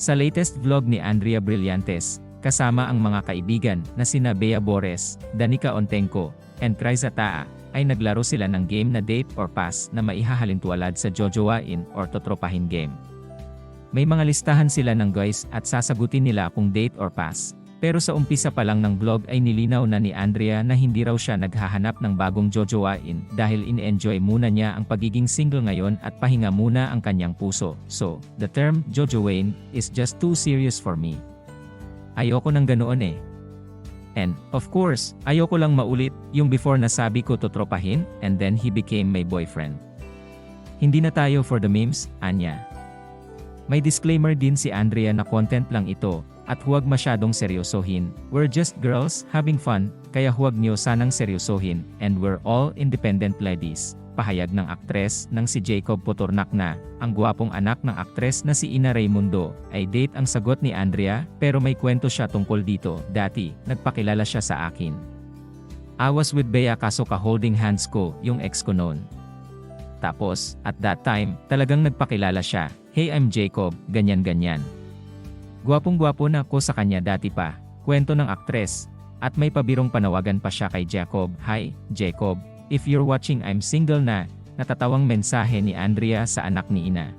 Sa latest vlog ni Andrea Brillantes, kasama ang mga kaibigan na sina Bea Bores, Danica Ontenko, and Criza Taa, ay naglaro sila ng game na date or pass na maihahalintulad sa Jojowain or Totropahin game. May mga listahan sila ng guys at sasagutin nila kung date or pass. Pero sa umpisa pa lang ng vlog ay nilinaw na ni Andrea na hindi raw siya naghahanap ng bagong jojowain dahil in-enjoy muna niya ang pagiging single ngayon at pahinga muna ang kanyang puso. So, the term jojowain is just too serious for me. Ayoko ng ganoon eh. And, of course, ayoko lang maulit yung before na sabi ko totropahin and then he became my boyfriend. Hindi na tayo for the memes, Anya. May disclaimer din si Andrea na content lang ito, at huwag masyadong seryosohin. We're just girls having fun, kaya huwag niyo sanang seryosohin, and we're all independent ladies. Pahayag ng aktres ng si Jacob Potornak na, ang gwapong anak ng aktres na si Ina Raimundo, ay date ang sagot ni Andrea, pero may kwento siya tungkol dito. Dati, nagpakilala siya sa akin. I was with Bea kaso ka-holding hands ko, yung ex ko noon. Tapos, at that time, talagang nagpakilala siya, Hey I'm Jacob, ganyan-ganyan. Gwapong-gwapo na ako sa kanya dati pa, kwento ng aktres. At may pabirong panawagan pa siya kay Jacob, Hi, Jacob, if you're watching I'm single na, natatawang mensahe ni Andrea sa anak ni Ina.